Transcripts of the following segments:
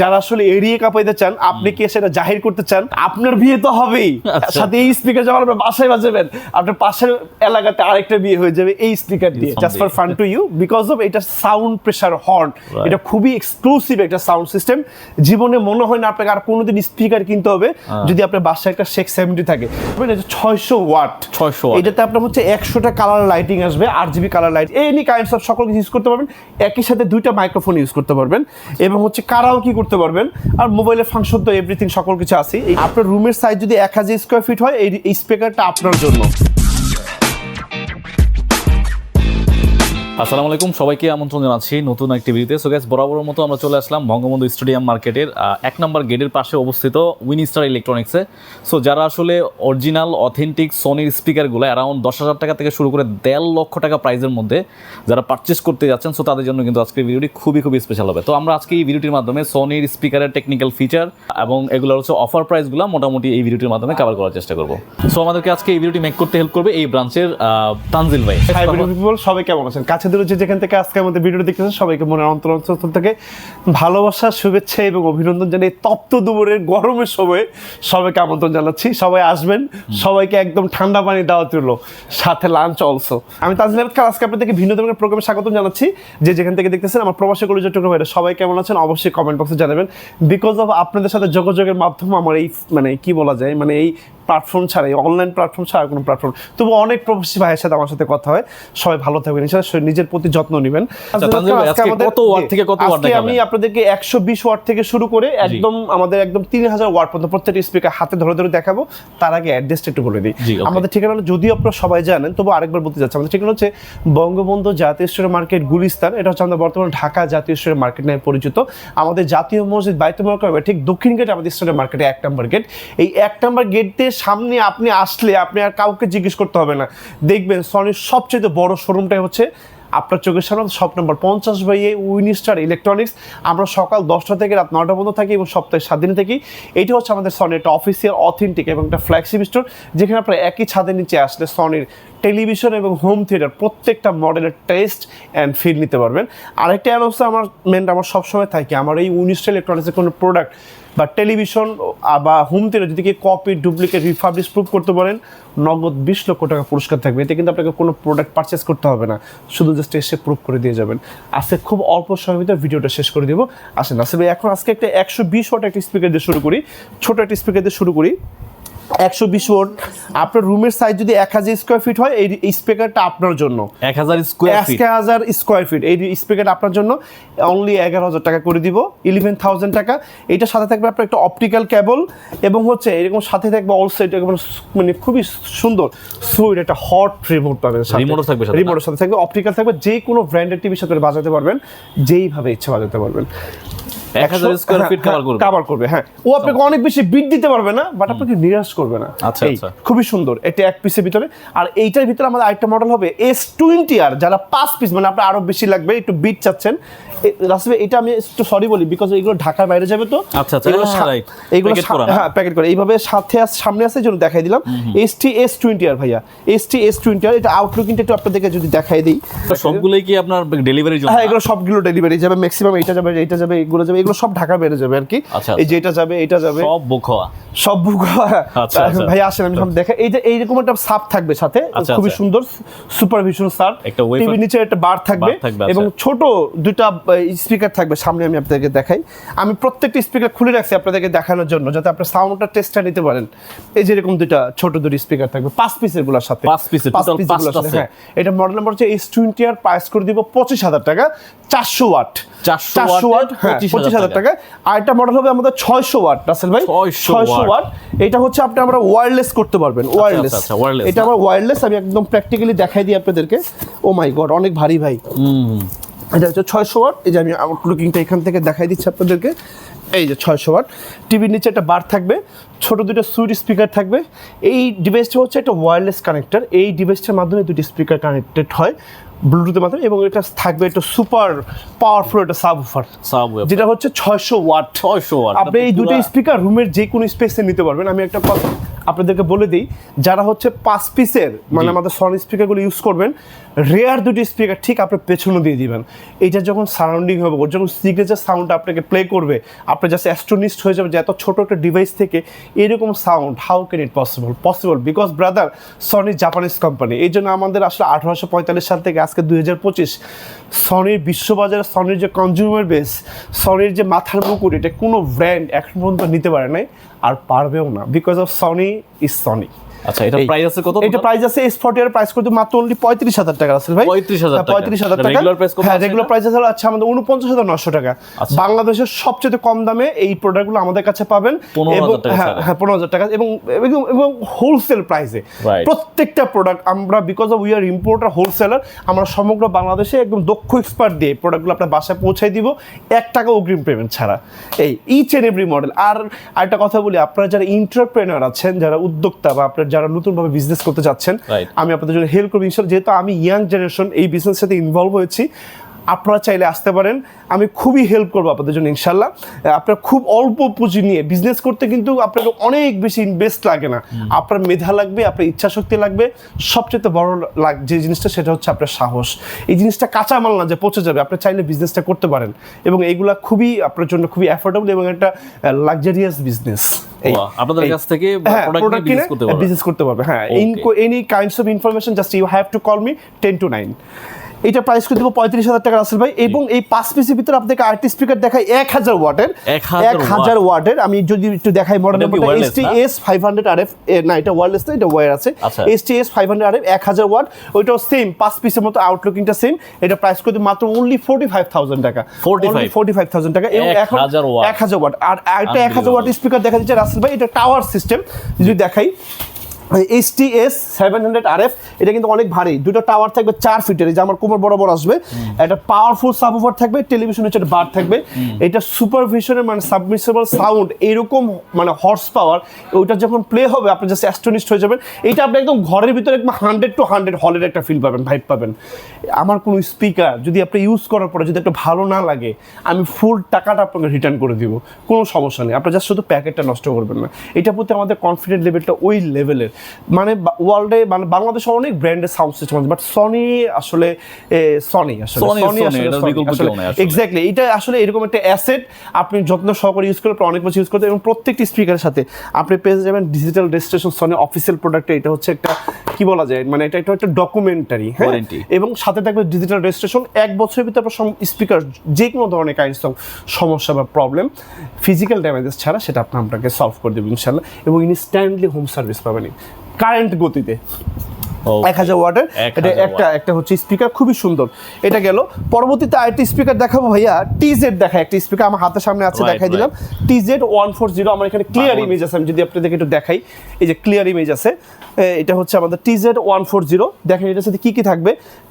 যারা আসলে এড়িয়ে কাঁপাইতে চান আপনি কি সেটা জাহির করতে চান? আপনার বিয়ে তো হবেই। আচ্ছা। সাথে এই স্পিকার যখন আপনার বাসায় বাজাবেন আপনার পাশের এলাকাতে আরেকটা বিয়ে হয়ে যাবে এই স্পিকার দিয়ে just for fun to you because of এটা সাউন্ড প্রেসার হর্ন এটা খুবই এক্সক্লুসিভ একটা সাউন্ড সিস্টেম জীবনে মনে হয় না আপনাকে আর কোনোদিন স্পিকার কিনতে হবে যদি আপনার বাসায় একটা শেখ সেভেন্টি থাকে। এটা ছয়শো ওয়াট ছয়শো এটাতে আপনার হচ্ছে একশোটা কালার লাইটিং আসবে R GB colour light any kinds of সকল কিছু ইউজ করতে পারবেন। একই সাথে দুইটা মাইক্রোফোন ইউজ করতে পারবেন। এবং হচ্ছে কারাও কি করতে পারবেন। আর মোবাইলের ফাংশন তো এভরিথিং সকল কিছু আছে আপনার রুমের সাইজ যদি এক হাজার স্কোয়ার ফিট হয়, এই স্পিকারটা আপনার জন্য। আসসালামু আলাইকুম, সবাইকে আমন্ত্রণ জানাচ্ছি নতুন একটি ভিডিওতে। সো গ্যাস বরাবরের মতো আমরা চলে আসলাম বঙ্গবন্ধু স্টেডিয়াম মার্কেটের এক নম্বর গেটের পাশে অবস্থিত উইনিস্টার ইলেকট্রনিক্সে সো যারা আসলে অরিজিনাল অথেন্টিক সোনির স্পিকারগুলো অ্যারাউন্ড দশ হাজার টাকা থেকে শুরু করে দেড় লক্ষ টাকা প্রাইজের মধ্যে যারা পারচেস করতে যাচ্ছেন সো তাদের জন্য কিন্তু আজকের ভিডিওটি খুবই খুবই স্পেশাল হবে। তো আমরা আজকে এই ভিডিওটির মাধ্যমে সোনির স্পিকারের টেকনিক্যাল ফিচার এবং এগুলোর হচ্ছে অফার প্রাইসগুলো মোটামুটি এই ভিডিওটির মাধ্যমে কভার করার চেষ্টা করব। সো আমাদেরকে আজকে এই ভিডিওটি মেক করতে হেল্প করবে এই ব্রাঞ্চের তানজিল ভাই। সবাই কেমন আছেন? কাছে দূরে যে যেখান থেকে আজকে আমাদের ভিডিও দেখতেছেন, সবাইকে মনের অন্তর অন্তর থেকে ভালোবাসা, শুভেচ্ছা এবং অভিনন্দন জানাই তপ্ত দুপুরের গরমের সময় সবাইকে আমন্ত্রণ জানাচ্ছি। সবাই আসবেন, সবাইকে একদম ঠান্ডা পানি দেওয়া তুলল, সাথে লাঞ্চ অলসো আমি তাজল আহমেদ খান, আজকে আপনাদেরকে ভিন্ন ধরনের প্রোগ্রামে স্বাগত জানাচ্ছি। যে যেখান থেকে দেখতেছেন, আমার প্রবাসী কলেজের টুকরো ভাইরা, সবাই কেমন আছেন? অবশ্যই কমেন্ট বক্সে জানাবেন। বিকজ অফ আপনাদের সাথে যোগাযোগের মাধ্যমে আমার এই মানে কি বলা যায় মানে এই প্ল্যাটফর্ম ছাড়া এই অনলাইন প্ল্যাটফর্ম ছাড়া কোনো প্ল্যাটফর্ম তবু অনেক প্রবাসী ভাইয়ের সাথে আমার সাথে কথা হয়। সবাই ভালো থাকবেন ইনশাআল্লাহ নিজের প্রতি যত্ন নেবেন। তানজিল কত ওয়াট থেকে কত ওয়াট আমি আপনাদেরকে একশো বিশ ওয়াট থেকে শুরু করে একদম আমাদের একদম তিন হাজার ওয়াট পর্যন্ত প্রত্যেকটি স্পিকার হাতে ধরে ধরে দেখাবো। তার আগে অ্যাড্রেসটা একটু বলে দিই। আমাদের ঠিকানা হলো যদিও আপনারা সবাই জানেন তবু আরেকবার বলতে যাচ্ছে আমাদের ঠিকানা হচ্ছে বঙ্গবন্ধু জাতীয় স্টোর মার্কেট গুলিস্তান। এটা হচ্ছে আমাদের বর্তমানে ঢাকা জাতীয় স্টোর মার্কেট নামে পরিচিত। আমাদের জাতীয় মসজিদ বাইতুল ঠিক দক্ষিণ গেট আমাদের স্টোরের মার্কেটে এক নম্বর গেট। এই এক নম্বর সামনে আপনি আসলে আপনি আর কাউকে জিজ্ঞেস করতে হবে না। দেখবেন সনির সবচেয়ে বড় শোরুমটাই হচ্ছে আপনার চোখের সামনে শপ নম্বর পঞ্চাশ বাই উইনিস্টার ইলেকট্রনিক্স আমরা সকাল দশটা থেকে রাত নটা পর্যন্ত থাকি এবং সপ্তাহে সাত দিন থাকি। এটি হচ্ছে আমাদের সনির একটা অফিসিয়াল অথেন্টিক এবং একটা ফ্ল্যাগশিপ স্টোর যেখানে আপনারা একই ছাদের নিচে আসলে সনির টেলিভিশন এবং হোম থিয়েটার প্রত্যেকটা মডেলের টেস্ট অ্যান্ড ফিল নিতে পারবেন। আরেকটা অ্যানোস আমার মেন আমার সবসময় থাকে, আমার এই উনিশটা ইলেকট্রনিক্সের কোনো প্রোডাক্ট বা টেলিভিশন বা হোম থিয়েটার যদি কি কপি ডুপ্লিকেট রিফাবলিশ প্রুভ করতে পারেন নগদ বিশ লক্ষ টাকা পুরস্কার থাকবে। এতে কিন্তু আপনাকে কোনো প্রোডাক্ট পারচেস করতে হবে না। শুধু জাস্ট এসে প্রুফ করে দিয়ে যাবেন। আজকে খুব অল্প সময়ের ভিতরে ভিডিওটা শেষ করে দেবো। আসেন আসলে এখন আজকে একটা একশো বিশ ওয়াট একটা স্পিকার দিয়ে শুরু করি। ছোটো একটা স্পিকার দিয়ে শুরু করি। একশো বিশ ওয়াট আপনার রুমের সাইজ যদি এক হাজার স্কোয়ার ফিট হয় এই স্পিকারটা আপনার জন্য। এক হাজার স্কোয়ার ফিট এক হাজার স্কোয়ার ফিট এই স্পিকার আপনার জন্য অনলি এগারো হাজার টাকা করে দিব ইলেভেন থাউজেন্ড টাকা। এটার সাথে থাকবে আপনার একটা অপটিক্যাল কেবল এবং হচ্ছে এরকম সাথে থাকবে অলসো এটা মানে খুবই সুন্দর। সুইট একটা হট রিমোট পাবেন Remote ও থাকবে সাথে। রিমোটের সাথে থাকবে অপটিক্যাল থাকবে যে কোনো ব্র্যান্ডের টিভির সাথে বাজাতে পারবেন যেইভাবে ইচ্ছা বাজাতে পারবেন। এক হাজার স্কোয়ার ফিট কভার করবে। কভার করবে হ্যাঁ। ও আপনাকে অনেক বেশি বিট দিতে পারবে না বাট আপনাকে নিরাশ করবে না। আচ্ছা, আচ্ছা। খুবই সুন্দর এটা এক পিসের ভিতরে। আর এইটার ভিতরে আমাদের আরেকটা মডেল হবে এস টোয়েন্টি আর যারা পাঁচ পিস মানে আপনার আরও বেশি লাগবে একটু বিট চাচ্ছেন। এটা আমি একটু সরি বলি বিকজ এগুলো ঢাকার বাইরে যাবে তো। আচ্ছা, আচ্ছা, এগুলো হ্যাঁ, এগুলো? হ্যাঁ প্যাকেট করে এইভাবে সাথে সামনে আসে এই জন্য দেখাই দিলাম। S T S twenty R ভাইয়া। S T S twenty R এটা আউটলুকিংটা একটু আপনাদেরকে যদি দেখাই দিই। তো সবগুলোই কি আপনার ডেলিভারি হ্যাঁ এগুলো সবগুলো ডেলিভারি যাবে ম্যাক্সিমাম এটা যাবে এটা যাবে এগুলো যাবে এগুলো সব ঢাকা বেড়ে যাবে আর কি। আচ্ছা, এই যে এটা যাবে এটা যাবে। সব বুক হওয়া সব বুক আচ্ছা, আচ্ছা। ভাই আসেন আমি সব দেখা এই যে এইরকম একটা সাপ থাকবে সাথে। আচ্ছা, খুবই আচ্ছা। সুন্দর সুপারভিশন সাপ। একটা টিভির নিচে একটা বার থাকবে। আচ্ছা। এবং ছোট দুইটা স্পিকার থাকবে। সামনে আমি আপনাদেরকে দেখাই। আমি প্রত্যেকটা স্পিকার খুলে রাখছি আপনাদেরকে দেখানোর জন্য যাতে আপনার সাউন্ডটা টেস্টটা নিতে পারেন। এই যে এরকম দুইটা ছোট দুটো স্পিকার থাকবে। পাঁচ পিসেরগুলোর সাথে। পাঁচ পিসের পাঁচ piece গুলোর সাথে, হ্যাঁ এটা মডেল নাম্বার হচ্ছে এস টোয়েন্টি আর প্রাইস করে দিব পঁচিশ হাজার টাকা চারশো ওয়াট 400 চারশো ওয়াট হ্যাঁ 25,000 পঁচিশ হাজার টাকা। আর একটা মডেল হবে আমাদের ছয়শো ওয়াট রাসেল ভাই? 600 ছয়শো ওয়াট। এটা হচ্ছে আপনি আমরা ওয়্যারলেস করতে পারবেন ওয়্যারলেস আচ্ছা, এটা না? আমার ওয়্যারলেস আমি একদম প্র্যাকটিক্যালি দেখাই দিই আপনাদেরকে। ও মাই গড অনেক ভারী ভাই। এটা হচ্ছে ছয়শো ওয়াট এই যে আমি আউটলুকিংটা এখান থেকে দেখাই দিচ্ছি আপনাদেরকে। এই যে ছয়শো ওয়াট। টিভির নিচে একটা বার থাকবে ছোট দুটো সুইট স্পিকার থাকবে। এই ডিভাইসটা হচ্ছে একটা ওয়্যারলেস কানেক্টর এই ডিভাইসটার মাধ্যমে দুটি স্পিকার কানেক্টেড হয় ব্লুটুথের মাধ্যমে এবং এটা থাকবে একটা সুপার পাওয়ারফুল একটা সাবউফার Subwoofer। যেটা হচ্ছে ছয়শো ওয়াট। 600 watt। আপনি এই দুটো স্পিকার রুমের যে কোনো স্পেসে নিতে পারবেন। আমি একটা কথা আপনাদেরকে বলে দিই যারা হচ্ছে পাঁচ পিসের মানে আমাদের সনি স্পিকারগুলো ইউজ করবেন রেয়ার দুটি স্পিকার ঠিক আপনার পেছনে দিয়ে দিবেন। এটা যখন সারাউন্ডিং হবে ওর যখন সিগনেচার সাউন্ড আপনাকে প্লে করবে আপনি জাস্ট অ্যাস্ট্রোনিস্ট হয়ে যাবে যে এত ছোট একটা ডিভাইস থেকে এরকম sound how can it possible possible because brother Sony Japanese company এই জন্য আমাদের আসলে আঠারোশো পঁয়তাল্লিশ সাল থেকে আজকে দুই হাজার পঁচিশ সনির বিশ্ববাজারে সনির যে কনজিউমার বেস সনির যে মাথার মুকুট, এটা কোনো ব্র্যান্ড এখন পর্যন্ত নিতে পারে নাই, আর পারবেও না because of Sony is Sony আচ্ছা এটা প্রাইস আছে কত এটা প্রাইস আছে এর প্রাইস করতে মাত্র অনলি পঁয়ত্রিশ হাজার টাকা আছে ভাই। 35,000 টাকা। price কত হ্যাঁ রেগুলার প্রাইস আছে আচ্ছা আমাদের উনপঞ্চাশ হাজার নশো টাকা। আচ্ছা। বাংলাদেশের সবচেয়ে কম দামে এই প্রোডাক্টগুলো আমাদের কাছে পাবেন। এবং হ্যাঁ হ্যাঁ টাকা। এবং- এবং হোলসেল প্রাইসে প্রত্যেকটা প্রোডাক্ট আমরা because of we are importer wholesaler আমরা সমগ্র বাংলাদেশে একদম দক্ষ এক্সপার্ট দিয়ে প্রোডাক্টগুলো আপনার বাসায় পৌঁছাই দিব। এক টাকা অগ্রিম পেমেন্ট ছাড়া। এই ইচ এন্ড এভরি মডেল আর আরেকটা কথা বলি আপনারা যারা ইন্টারপ্রেনার আছেন যারা উদ্যোক্তা বা আপনারা যারা নতুনভাবে বিজনেস করতে যাচ্ছেন আমি আপনাদের জন্য হেল্প করব। ইনশাল্লাহ যেহেতু আমি ইয়াং জেনারেশন এই বিজনেসের সাথে ইনভলভ হয়েছি আপনারা চাইলে আসতে পারেন। আমি খুবই হেল্প করব আপনাদের জন্য ইনশাল্লাহ আপনার খুব অল্প পুঁজি নিয়ে বিজনেস করতে কিন্তু আপনাকে অনেক বেশি ইনভেস্ট লাগে না। আপনার মেধা লাগবে আপনার ইচ্ছা শক্তি লাগবে। সবচেয়ে বড় লাগ যে জিনিসটা সেটা হচ্ছে আপনার সাহস। এই জিনিসটা কাঁচামাল না যে পচে যাবে আপনি চাইলে বিজনেসটা করতে পারেন। এবং এইগুলা খুবই আপনার জন্য খুবই অ্যাফোর্ডেবল এবং একটা লাক্সারিয়াস বিজনেস আপনাদের কাছ থেকে হ্যাঁ, product নিয়ে কিনে business করতে পারবে। business করতে পারবে হ্যাঁ any kinds of information just you have to call me ten two nine এটা প্রাইস করে দেবো পঁয়ত্রিশ হাজার টাকা রাসেল ভাই। এবং এই পাঁচ পিসের ভিতরে আপনাকে আরটি স্পিকার দেখাই এক হাজার ওয়াটের এক হাজার ওয়াটের। আমি যদি একটু দেখাই model S T S five hundred R F না এটা ওয়ারলেস না এটা ওয়ার আছে। S T S five hundred R F এক হাজার ওয়াট। ওইটাও সেম পাঁচ পিসের মতো আউটলুকিংটা সেম এটা প্রাইস করে দেবো মাত্র অনলি ফোর্টি ফাইভ থাউজেন্ড টাকা। 45 ফোর্টি ফাইভ থাউজেন্ড টাকা। এবং এখন 1000 watt। এক হাজার ওয়াট। আর একটা এক হাজার ওয়াট স্পিকার দেখা যাচ্ছে রাসেল ভাই এটা টাওয়ার সিস্টেম যদি দেখাই H S seven hundred R F এটা কিন্তু অনেক ভারী। দুটো টাওয়ার থাকবে চার ফিটের যে আমার কোমর বরাবর আসবে। একটা পাওয়ারফুল সাবওভার থাকবে টেলিভিশন হচ্ছে বার থাকবে। এটা সুপারভিশনের মানে সাবমিসেবল সাউন্ড এরকম মানে হর্স পাওয়ার ওইটা যখন প্লে হবে, আপনি জাস্ট অ্যাস্টনিস্ট হয়ে যাবেন। এটা আপনি একদম ঘরের ভিতরে একদম হান্ড্রেড টু হান্ড্রেড হলের একটা ফিল পাবেন ভাইব পাবেন। আমার কোনো স্পিকার যদি আপনি ইউজ করার পরে যদি একটা ভালো না লাগে, আমি ফুল টাকাটা আপনাকে রিটার্ন করে দিব। কোনো সমস্যা নেই, আপনি জাস্ট শুধু প্যাকেটটা নষ্ট করবেন না। এটা প্রতি আমাদের কনফিডেন্ট লেভেলটা ওই লেভেলের মানে ওয়ার্ল্ডে মানে বাংলাদেশে অনেক ব্র্যান্ডের সাউন্ড সিস্টেম আছে বাট সনি আসলে সনি আসলে সনি। এক্স্যাক্টলি এটা আসলে এরকম একটা অ্যাসেট আপনি যত্ন সহকারে ইউজ করলে অনেক বছর ইউজ করতে এবং প্রত্যেকটি স্পিকারের সাথে আপনি পেয়ে যাবেন ডিজিটাল রেজিস্ট্রেশন সনি অফিসিয়াল প্রোডাক্টে এটা হচ্ছে একটা কি বলা যায় মানে এটা একটা একটা ডকুমেন্টারি হ্যাঁ এবং সাথে থাকবে ডিজিটাল রেজিস্ট্রেশন এক বছরের ভিতরে আপনার স্পিকার যে কোনো ধরনের কাইন্ডস অফ সমস্যা বা প্রবলেম ফিজিক্যাল ড্যামেজেস ছাড়া সেটা আপনি আপনাকে সলভ করে দেবেন ইনশাল্লাহ এবং ইনস্ট্যান্টলি হোম সার্ভিস পাবেন। কারেন্ট গতিতে। এক হাজার ওয়াটের। এটা একটা একটা হচ্ছে স্পিকার খুবই সুন্দর। এটা গেল। পরবর্তীতে আরেকটি স্পিকার দেখাবো ভাইয়া টিজেড দেখা একটা স্পিকার আমার হাতের সামনে আছে দেখাই দিলাম। টিজেড ওয়ান ফোর জিরো আমার এখানে ক্লিয়ার ইমেজ আছে আমি যদি আপনাদেরকে একটু দেখাই। এই যে ক্লিয়ার ইমেজ আছে। এটা হচ্ছে আমাদের টিজেড ওয়ান ফোর জিরো দেখেন এটার সাথে কি কি থাকবে?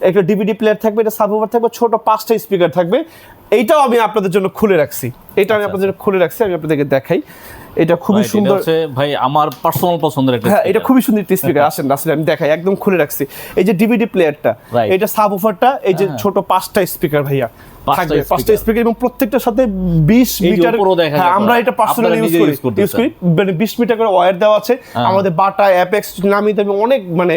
একটা ডিভিডি প্লেয়ার থাকবে এটা সাবওভার থাকবে ছোট পাঁচটা স্পিকার থাকবে। এইটাও আমি আপনাদের জন্য খুলে রাখছি। এটা আমি আপনাদের জন্য খুলে রাখছি আমি আপনাদেরকে দেখাই। এটা খুবই সুন্দর ভাই আমার পার্সোনাল পছন্দের একটা হ্যাঁ এটা খুবই সুন্দর একটি স্পিকার আসেন আসলে আমি দেখাই একদম খুলে রাখছি। এই যে ডিভিডি প্লেয়ারটা. এটা সাব ওফারটা এই যে ছোট পাঁচটা স্পিকার ভাইয়া। থাকবে পাঁচটা স্পিকার এবং প্রত্যেকটার সাথে 20 মিটার হ্যাঁ আমরা এটা পার্সোনালি ইউজ করি। ইউজ করি। মানে 20 মিটার করে ওয়্যার দেওয়া আছে। হ্যাঁ। আমাদের বাটা অ্যাপেক্স নামি দামি অনেক মানে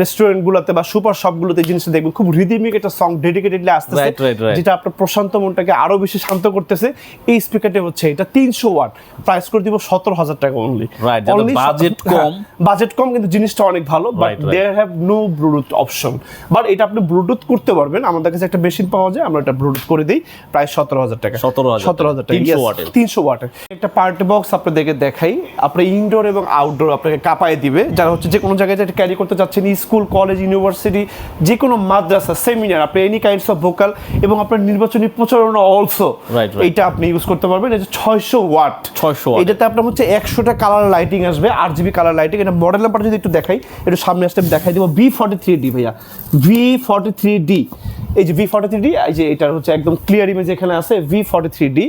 রেস্টুরেন্ট বা সুপার শপ জিনিসটা দেখবেন খুব রিদিমিক একটা সং ডেডিকেটেডলি আসতেছে. যেটা আপনার প্রশান্ত মনটাকে আরও বেশি শান্ত করতেছে। এই স্পিকারটা হচ্ছে এটা 300 ওয়াট প্রাইস করে দিব 17000 টাকা অনলি Right, যাদের কম। বাজেট কম কিন্তু জিনিসটা অনেক ভালো but. There have no Bluetooth option but এটা আপনি ব্লুটুথ করতে পারবেন। আমাদের কাছে একটা মেশিন পাওয়া যায় আমরা এটা ব্লুটুথ করে দিই প্রায় সতেরো হাজার টাকা। 17,000 সতেরো হাজার টাকা তিনশো ওয়াটের। একটা পার্টি বক্স আপনাদেরকে দেখাই। আপনি ইনডোর এবং আউটডোর আপনাকে কাঁপায় দিবে। যারা হচ্ছে যে কোনো জায়গায় যেটা ক্যারি করতে যাচ্ছেন স্কুল কলেজ ইউনিভার্সিটি যে কোনো মাদ্রাসা সেমিনার আপনি এনি কাইন্ডস অফ ভোকাল এবং আপনার নির্বাচনী প্রচারণা অলসো. এইটা আপনি ইউজ করতে পারবেন। এটা ছয়শো ওয়াট। ছয়শো এটাতে আপনার হচ্ছে একশোটা কালার লাইটিং আসবে R G B colour lighting এটা মডেল নাম্বার যদি একটু দেখাই একটু সামনে আসতে দেখাই দিব। বি ফর্টি থ্রি ডি ভাইয়া। ভি ফর্টি থ্রি ডি এই যে ভি ফর্টি থ্রি ডি এই যে এটার হচ্ছে একদম ক্লিয়ার ইমেজ এখানে আছে ভি ফর্টি থ্রি ডি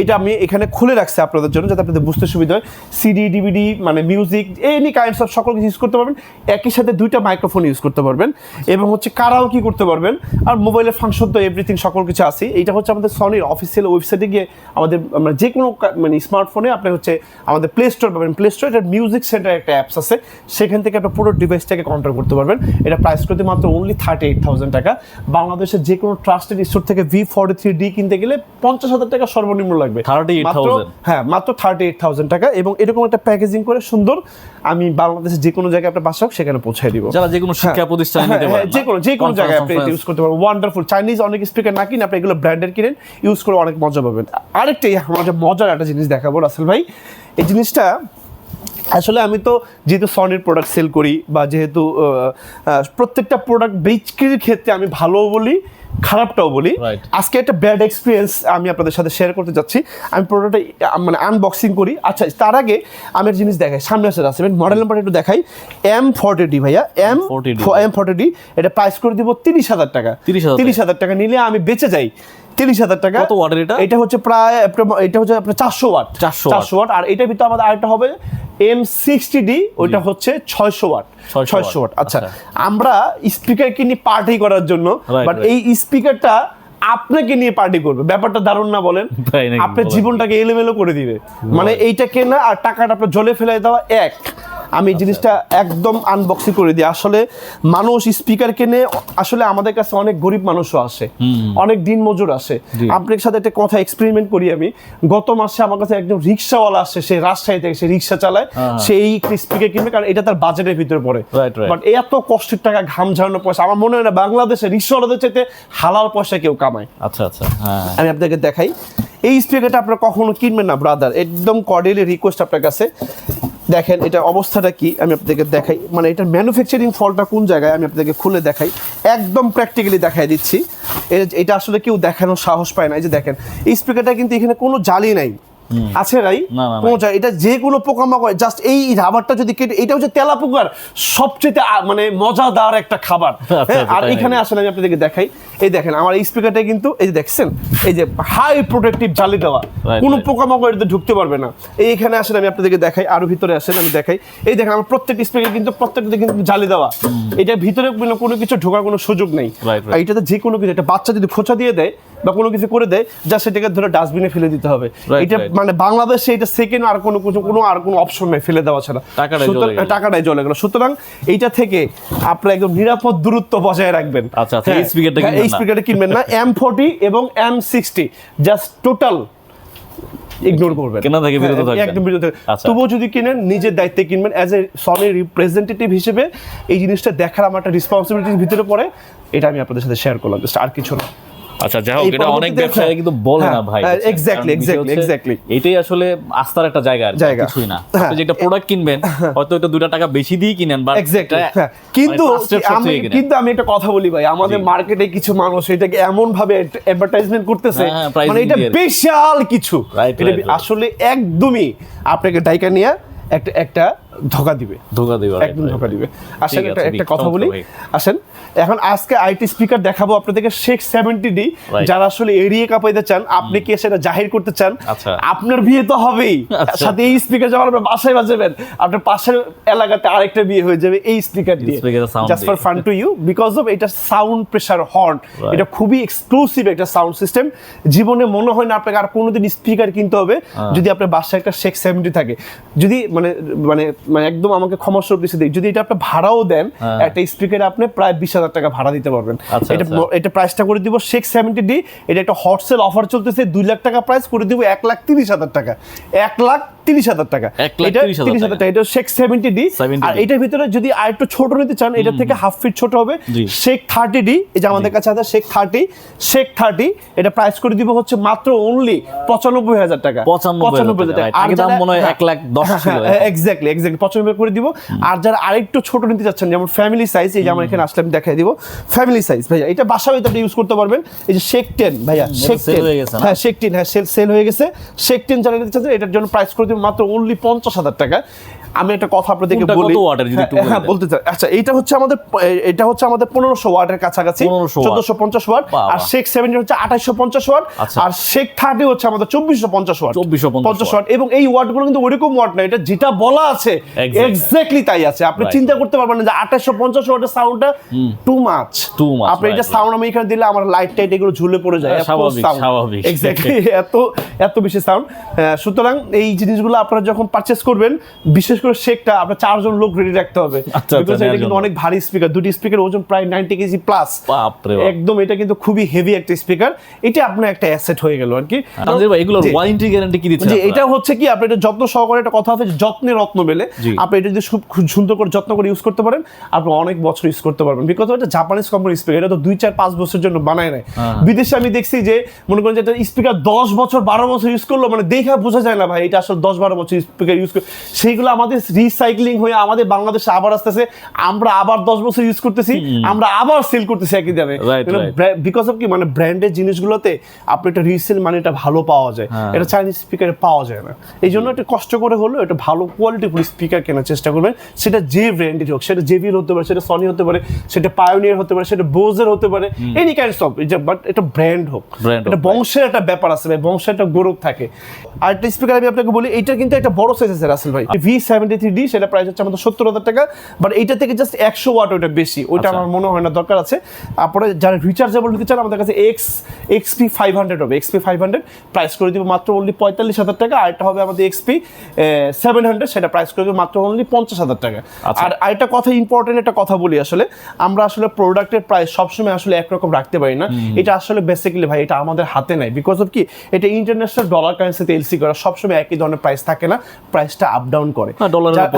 এটা আমি এখানে খুলে রাখছি আপনাদের জন্য যাতে আপনাদের বুঝতে সুবিধা হয়। সিডি ডিভিডি মানে মিউজিক এনি কাইন্ডস অফ সকল কিছু ইউজ করতে পারবেন। একই সাথে দুইটা মাইক্রোফোন ইউজ করতে পারবেন। এবং হচ্ছে কারাও কি করতে পারবেন। আর মোবাইলের ফাংশন তো এভরিথিং সকল কিছু আছে এইটা হচ্ছে আমাদের সনির অফিসিয়াল ওয়েবসাইটে গিয়ে আমাদের, আমরা যে কোনো মানে স্মার্টফোনে আপনি হচ্ছে আমাদের প্লে স্টোর পাবেন। প্লে স্টোর এটা মিউজিক সেন্টার একটা অ্যাপস আছে। সেখান থেকে আপনার পুরো ডিভাইসটাকে কন্ট্রোল করতে পারবেন। এটা প্রাইস করতে মাত্র অনলি থার্টি এইট থাউজেন্ড টাকা। বাংলাদেশের যে কোনো ট্রাস্টেড স্টোর থেকে ভি ফর্টি থ্রি ডি কিনতে গেলে পঞ্চাশ হাজার টাকা সর্বনিম্ন লাগবে। 38,000 মাত্র- হ্যাঁ মাত্র থার্টি এইট থাউজেন্ড টাকা এবং এরকম একটা প্যাকেজিং করে সুন্দর আমি বাংলাদেশের যে কোনো জায়গায় আপনার বাসা হোক সেখানে পৌঁছায় দিব। যারা যে কোনো শিক্ষা প্রতিষ্ঠান হ্যাঁ, হ্যাঁ, যে কোনো যে কোনো জায়গায় আপনি ইউজ করতে পারবেন ওয়ান্ডারফুল চাইনিজ অনেক স্পিকার না কিনে আপনি এগুলো ব্র্যান্ডের কিনেন ইউজ করে অনেক মজা পাবেন। আরেকটা আমার মজার একটা জিনিস দেখাবো রাসেল ভাই। এই জিনিসটা আসলে আমি তো যেহেতু সনির প্রোডাক্ট সেল করি বা যেহেতু প্রত্যেকটা প্রোডাক্ট বিক্রির ক্ষেত্রে আমি ভালোও বলি খারাপটাও বলি। আজকে একটা ব্যাড এক্সপিরিয়েন্স আমি আপনাদের সাথে শেয়ার করতে যাচ্ছি। আমি প্রোডাক্টটা মানে আনবক্সিং করি। আচ্ছা তার আগে আমি একটা জিনিস দেখাই। সামনে আসে আছে মডেল নাম্বার একটু দেখাই। এম ফর্টি ডি ভাইয়া। M M40D M forty D এটা প্রাইস করে দিব তিরিশ হাজার টাকা। 30,000 তিরিশ হাজার টাকা নিলে আমি বেঁচে যাই। তিরিশ হাজার টাকা। কত ওয়াটের এটা? এটা হচ্ছে প্রায় এটা হচ্ছে আপনার চারশো ওয়াট 400 চারশো ওয়াট আর এটার ভিতরে আমাদের আরেকটা হবে এম সিক্সটি ডি ওইটা হচ্ছে ছয়শো ওয়াট ছয়শো ওয়াট আচ্ছা আচ্ছা। আমরা স্পিকার কিনি পার্টি করার জন্য বাট এই স্পিকারটা আপনাকে নিয়ে পার্টি করবে। ব্যাপারটা দারুণ না বলেন? আপনার জীবনটাকে এলোমেলো করে দিবে। মানে এইটা কেনা আর টাকাটা আপনার জলে ফেলে দেওয়া এক। আমি জিনিসটা একদম আনবক্সিং করে দিই। আসলে মানুষ স্পিকার কেনে আসলে আমাদের কাছে অনেক গরিব মানুষও আসে। অনেক দিন মজুর আসে আপনার সাথে একটা কথা এক্সপেরিমেন্ট করি আমি। গত মাসে আমার কাছে একদম রিক্সাওয়ালা আসছে সে রাজশাহী থেকে সে রিক্সা চালায় হ্যাঁ। সে এই স্পিকার কিনবে কারণ এটা তার বাজেটের ভিতরে পড়ে. বাট এত কষ্টের টাকা ঘাম ঝরানোর পয়সা আমার মনে হয় না বাংলাদেশে রিক্সাওয়ালাদের চাইতে হালাল পয়সা কেউ কামায়। আচ্ছা আচ্ছা হ্যাঁ। আমি আপনাকে দেখাই। এই স্পিকারটা আপনারা কখনো কিনবেন না ব্রাদার একদম কর্ডিয়ালি রিকোয়েস্ট আপনার কাছে। দেখেন, এটা অবস্থাটা কি? আমি আপনাদেরকে দেখাই। মানে এটার ম্যানুফ্যাকচারিং ফলটা কোন জায়গায়? আমি আপনাদেরকে খুলে দেখাই। একদম প্র্যাকটিক্যালি দেখাই দিচ্ছি। এটা আসলে কেউ দেখানোর সাহস পায় না। এই যে দেখেন স্পিকারটা কিন্তু এখানে কোনো জালি নাই। আছে রাই জালি- এটা যে কোনো পোকামাকড় জাস্ট এই রাবারটা যদি কেটে এটা হচ্ছে তেলা পোকার সবচেয়ে মানে মজাদার একটা খাবার। আচ্ছা, হ্যাঁ, আচ্ছা, আর এখানে আসলে আমি আপনাদেরকে দেখাই। এই দেখেন আমার এই স্পিকারটা কিন্তু এই যে দেখছেন? এই যে হাই প্রোটেক্টিভ জালি দেওয়া। কোনো পোকামাকড় এটাতে ঢুকতে পারবে না। এই এখানে আসলে আমি আপনাদেরকে দেখাই। আরও ভিতরে আসেন আমি দেখাই। এই দেখেন আমার প্রত্যেকটা স্পিকার কিন্তু প্রত্যেকটা কিন্তু জালি দেওয়া। এটা ভিতরে কোনো কিছু ঢোকার কোনো সুযোগ নেই। এটাতে যে কোনো কিছু একটা বাচ্চা যদি খোঁচা দিয়ে দেয় বা কোনো কিছু করে দেয় যা সেটাকে ধরে ডাস্টবিনে ফেলে দিতে হবে এটা মানে বাংলাদেশে এটা সেকেন্ড আর কোনো কিছু কোনো আর কোনো অপশন নেই ফেলে দেওয়া ছাড়া টাকাটাই জ্বলে গেল। সুতরাং এইটা থেকে আপনারা একদম নিরাপদ দূরত্ব বজায় রাখবেন আচ্ছা, আচ্ছা, এই হ্যাঁ, স্পিকারটা হ্যাঁ, কিনবেন এই না। স্পিকারটা কিনবেন না এম ফোর্টি এবং M sixty just total ignore করবেন কেনা থেকে বিরত হ্যাঁ, থাকবেন। একদম বিরত থাকবেন। আচ্ছা। তবুও যদি কিনেন নিজের দায়িত্বে কিনবেন অ্যাজ এ সনি রিপ্রেজেন্টেটিভ হিসেবে এই জিনিসটা দেখার আমার একটা রেসপন্সিবিলিটির ভিতরে পড়ে এটা আমি আপনাদের সাথে শেয়ার করলাম জাস্ট আর কিছু না আচ্ছা যাই হোক এটা অনেক ব্যবসায়ী কিন্তু বলে না হ্যাঁ, ভাই হ্যাঁ, exactly, হচ্ছে exactly. এটাই আসলে আস্থার একটা জায়গা আর কিছুই না। হ্যাঁ। আপনি যে একটা প্রোডাক্ট কিনবেন হয়তো এটা দুটা টাকা বেশি দিয়ে কিনেন বাট এক্স্যাক্টলি কিন্তু আমি কিন্তু আমি একটা কথা বলি ভাই আমাদের মার্কেটে কিছু মানুষ এটাকে এমন ভাবে অ্যাডভার্টাইজমেন্ট করতেছে হ্যাঁ, হ্যাঁ, মানে এটা। বিশাল কিছু. আসলে একদমই আপনাকে ডাইকা নিয়ে একটা একটা ধোকা দিবে। ধোকা দিবা একদম ধোকা দিবে। আসেন একটা একটা কথা বলি। আসেন এখন আজকে আইটি স্পিকার দেখাবো আপনাদেরকে শেখ সেভেন্টি ডি যারা আসলে এড়িয়ে কাঁপাইতে চান আপনি কি সেটা জাহির করতে চান? আচ্ছা। আপনার বিয়ে তো হবেই। আচ্ছা। সাথে এই স্পিকার যখন আপনার বাসায় বাজাবেন আপনার পাশের এলাকাতে আরেকটা বিয়ে হয়ে যাবে এই স্পিকার দিয়ে। Just for fun to you because of এটা সাউন্ড প্রেসার হর্ন এটা খুবই এক্সক্লুসিভ একটা সাউন্ড সিস্টেম জীবনে মনে হয় না আপনাকে আর কোনোদিন স্পিকার কিনতে হবে। হ্যাঁ। যদি আপনার বাসায় একটা শেখ সেভেন্টি থাকে। যদি মানে মানে মানে একদম আমাকে ক্ষমা স্বরূপ দিচ্ছে যদি এটা আপনি ভাড়াও দেন হ্যাঁ। একটা স্পিকারে আপনি প্রায় বিশ হাজার টাকা ভাড়া দিতে পারবেন আচ্ছা, এটা আচ্ছা। এটা প্রাইসটা করে দিব সিক্স সেভেন্টি ডি এটা একটা হটসেল অফার চলতেছে দুই লাখ টাকা প্রাইস করে দিব এক লাখ তিরিশ হাজার টাকা এক লাখ তিরিশ হাজার টাকা। এটা তিরিশ হাজার টাকা। এটা শেখ সেভেন্টি ডি আর এটার ভিতরে যদি আর একটু ছোট নিতে চান এটা থেকে হাফ ফিট ছোট হবে। শেখ থার্টি ডি এই যে আমাদের কাছে আছে শেখ থার্টি শেখ থার্টি এটা প্রাইস করে দিব হচ্ছে মাত্র অনলি পঁচানব্বই হাজার টাকা। পঁচানব্বই হাজার টাকা। দাম মনে হয় এক লাখ দশ এক্স্যাক্টলি এক্স্যাক্টলি পঁচানব্বই করে দিব। আর যারা আরেকটু ছোট নিতে চাচ্ছেন যেমন ফ্যামিলি সাইজ এই যে আমার এখানে আসলে আমি দেখাই দিব। ফ্যামিলি সাইজ ভাইয়া এটা বাসায় হয়তো আপনি ইউজ করতে পারবেন। এই যে শেক টেন ভাইয়া শেক টেন হয়ে গেছে হ্যাঁ শেক টেন হ্যাঁ সেল সেল হয়ে গেছে। শেক টেন যারা নিতে চাচ্ছেন এটার জন্য প্রাইস করে দিব মাত্র অনলি পঞ্চাশ হাজার টাকা আমি একটা কথা আপনাদেরকে বলি। হ্যাঁ, হ্যাঁ? বলতে চাই। আচ্ছা এইটা হচ্ছে আমাদের এটা হচ্ছে আমাদের পনেরোশো ওয়াটের কাছাকাছি। চোদ্দশো পঞ্চাশ ওয়াট। আর শেখ সেভেন্টি হচ্ছে আঠাইশো পঞ্চাশ ওয়াট। আচ্ছা। আর শেখ থার্টি হচ্ছে আমাদের চব্বিশশো পঞ্চাশ ওয়াট। 2450 পঞ্চাশ ওয়াট। এবং এই ওয়াটগুলো কিন্তু ওইরকম ওয়াট না এটা যেটা বলা আছে. এক্স্যাক্টলি তাই আছে। আপনি চিন্তা করতে পারবেন না যে আঠাশশো পঞ্চাশ ওয়াটের সাউন্ডটা টু মাচ Too much, আপনি এটা সাউন্ড আমি এখানে দিলে আমার লাইট টাইট এগুলো ঝুলে পড়ে যায় স্বাভাবিক, স্বাভাবিক। এক্স্যাক্টলি এত এত বেশি সাউন্ড সুতরাং এই জিনিসগুলো আপনারা যখন পারচেস করবেন বিশেষ করে শেকটা আপনার চারজন লোক রেডি রাখতে হবে। আচ্ছা, নেয়ার এটা কিন্তু অনেক ভারী স্পিকার দুটি স্পিকার ওজন প্রায় নাইনটি কেজি প্লাস একদম এটা কিন্তু খুবই হেভি একটা স্পিকার এটা আপনার একটা অ্যাসেট হয়ে গেল আর কি। এগুলোর ওয়ারেন্টি গ্যারান্টি কি আপনারা? এটা হচ্ছে কি আপনি এটা যত্ন সহকারে একটা কথা আছে যত্নে রত্ন মেলে। আপনি এটা যদি খুব সুন্দর করে যত্ন করে ইউজ করতে পারেন আপনি অনেক বছর ইউজ করতে পারবেন। বিকজ এটা জাপানিজ কোম্পানি স্পিকার এটা তো দুই চার পাঁচ বছরের জন্য বানায় নাই হ্যাঁ। বিদেশে আমি দেখছি যে মনে করেন যে একটা স্পিকার দশ বছর বারো বছর ইউজ করল মানে দেখা বোঝা যায় না ভাই এটা আসলে দশ বারো বছর স্পিকার ইউজ করে সেইগুলো আমাদের রিসাইক্লিং হয়ে আমাদের বাংলাদেশে আবার আসতেছে। আমরা আবার দশ বছর ইউজ করতেছি আমরা আবার সেল করতেছি একই দামে. বিকজ অফ কি? মানে ব্র্যান্ডের জিনিসগুলোতে আপনি একটা রিসেল মানে এটা ভালো পাওয়া যায়। হ্যাঁ। এটা চাইনিজ স্পিকারে পাওয়া যায় না। এই জন্য একটু কষ্ট করে হলেও একটা ভালো কোয়ালিটিফুল স্পিকার কেনার চেষ্টা করবেন। সেটা যে ব্র্যান্ডের হোক সেটা জেভির হতে পারে সেটা সনি হতে পারে সেটা পায়োনিয়ার হতে পারে সেটা বোজের হতে পারে এনি কাইন্ড অফ বাট এটা ব্র্যান্ড হোক, এটা বংশের একটা ব্যাপার আছে ভাই। বংশের একটা গৌরব থাকে। আর একটা স্পিকার আমি আপনাকে বলি এটা কিন্তু একটা বড় সাইজ আছে রাসেল ভাই। ভি সেভেন্টি থ্রি ডি সেটা প্রাইস হচ্ছে আমাদের সত্তর হাজার টাকা। বাট এইটা থেকে জাস্ট একশো ওয়াট ওটা বেশি। ওইটা আচ্ছা। আমার মনে হয় না দরকার আছে। তারপরে যারা রিচার্জেবল নিতে চান আমাদের কাছে X X P five hundred হবে। X P five hundred price করে দিব মাত্র অনলি পঁয়তাল্লিশ হাজার টাকা। আর এটা হবে আমাদের এক্সপি সেভেন হান্ড্রেড সেটা প্রাইস করে দিব মাত্র অনলি পঞ্চাশ হাজার টাকা। আচ্ছা। আর আরেকটা কথা ইম্পর্টেন্ট একটা কথা বলি আসলে। আমরা আসলে প্রোডাক্টের প্রাইস সবসময় আসলে একরকম রাখতে পারি না। এটা আসলে বেসিক্যালি ভাই এটা আমাদের হাতে নাই। বিকজ অফ কি? এটা ইন্টারন্যাশনাল ডলার কারেন্সিতে এলসি করা সবসময় একই ধরনের প্রাইস থাকে না প্রাইসটা আপ ডাউন করে।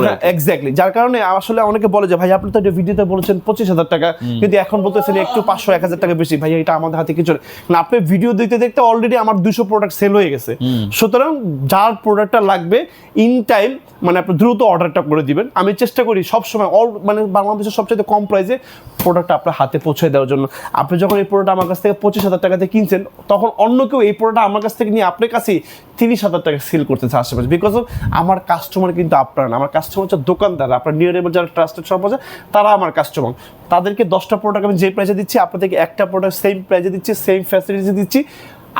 হ্যাঁ। এক্স্যাক্টলি যার কারণে আসলে অনেকে বলে যে ভাই আপনি তো এটা ভিডিওতে বলেছেন পঁচিশ হাজার টাকা। কিন্তু এখন বলতেছেন একটু পাঁচশো এক হাজার টাকা বেশি। ভাই এটা আমাদের হাতে কিছু না আপনি ভিডিও দেখতে দেখতে অলরেডি আমার দুশো প্রোডাক্ট সেল হয়ে গেছে। সুতরাং যার প্রোডাক্টটা লাগবে ইন টাইম মানে আপনি দ্রুত অর্ডারটা করে দিবেন। আমি চেষ্টা করি সবসময় অল মানে বাংলাদেশের সবচেয়ে কম প্রাইসে প্রোডাক্টটা আপনার হাতে পৌঁছে দেওয়ার জন্য। আপনি যখন এই প্রোডাক্ট আমার কাছ থেকে পঁচিশ হাজার টাকাতে কিনছেন তখন অন্য কেউ এই প্রোডাক্ট আমার কাছ থেকে নিয়ে আপনার কাছে তিরিশ হাজার টাকা সেল করতেছে আশেপাশে বিকজ অফ আমার কাস্টমার কিন্তু আপনার না। আমার কাস্টমার হচ্ছে দোকানদার, আপনার নিয়ার এবার যারা ট্রাস্টেড শপ আছে, তারা আমার কাস্টমার তাদেরকে দশটা প্রোডাক্ট আমি যে প্রাইসে দিচ্ছি, আপনাদেরকে একটা প্রোডাক্ট সেম প্রাইসে দিচ্ছি সেম ফ্যাসিলিটি দিচ্ছি।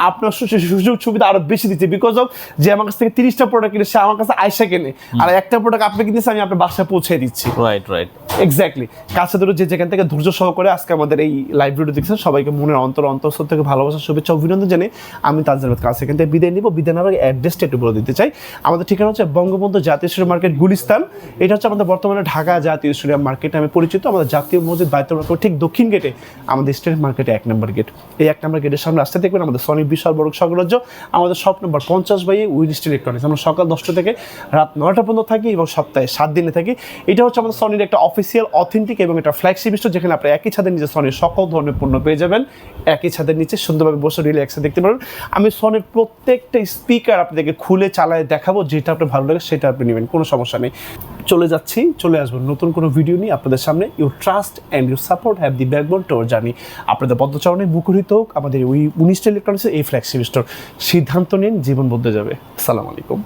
আপনার সুযোগ সুবিধা আরও বেশি দিচ্ছে বিকজ অফ যে আমার কাছ থেকে তিরিশটা প্রোডাক্ট কিনে সে আমার কাছে আয়সা কেনে। আর একটা প্রোডাক্ট আপনি কিনেছে আমি আপনার বাসায় পৌঁছে দিচ্ছি। রাইট রাইট এক্স্যাক্টলি কাছে ধরে যে যেখান থেকে ধৈর্য সহকারে আজকে আমাদের এই লাইভ ভিডিও দেখছেন সবাইকে মনের অন্তর অন্তঃস্থল থেকে ভালোবাসা শুভেচ্ছা অভিনন্দন জানিয়ে আমি তাজের কাছে। এখান থেকে বিদায় নিব। বিদায় নেওয়ার অ্যাড্রেসটা একটু বলে দিতে চাই। আমাদের ঠিকানা হচ্ছে বঙ্গবন্ধু জাতীয় স্টেডিয়াম মার্কেট গুলিস্তান। এটা হচ্ছে আমাদের বর্তমানে ঢাকা জাতীয় স্টেডিয়াম মার্কেট নামে পরিচিত। আমাদের জাতীয় মসজিদ বাইতুল ঠিক দক্ষিণ গেটে আমাদের স্টেডিয়াম মার্কেটে এক নম্বর গেট এই এক নম্বর গেটের সামনে আসতে দেখবেন আমাদের সনি বিশাল বড় সাম্রাজ্য আমাদের শপ নম্বর পঞ্চাশ বাই উইলিস্ট ইলেকট্রনিক্স আমরা সকাল দশটা থেকে রাত নয়টা পর্যন্ত থাকি এবং সপ্তাহে সাত দিনে থাকি। এটা হচ্ছে আমাদের সনির একটা অফিসিয়াল অথেন্টিক এবং একটা ফ্ল্যাগশিপ স্টোর যেখানে আপনি একই ছাদের নিচে সনির সকল ধরনের পণ্য পেয়ে যাবেন। একই ছাদের নিচে সুন্দরভাবে বসে রিল্যাক্সে দেখতে পারবেন। আমি সনির প্রত্যেকটা স্পিকার আপনাদেরকে খুলে, চালায় দেখাবো, যেটা আপনার ভালো লাগে সেটা আপনি নেবেন। কোনো সমস্যা নেই। চলে যাচ্ছি, চলে আসব নতুন কোনো ভিডিও নিয়ে আপনাদের সামনে। You trust and you support have the backbone to our journey আপনাদের পদ্মচরণে মুখরিত হোক, আমাদের ওই উনিশটা ইলেকট্রনিক্সের এই ফ্ল্যাগশিপ স্টোর সিদ্ধান্ত নিন, জীবন বদলে যাবে। সালাম আলাইকুম।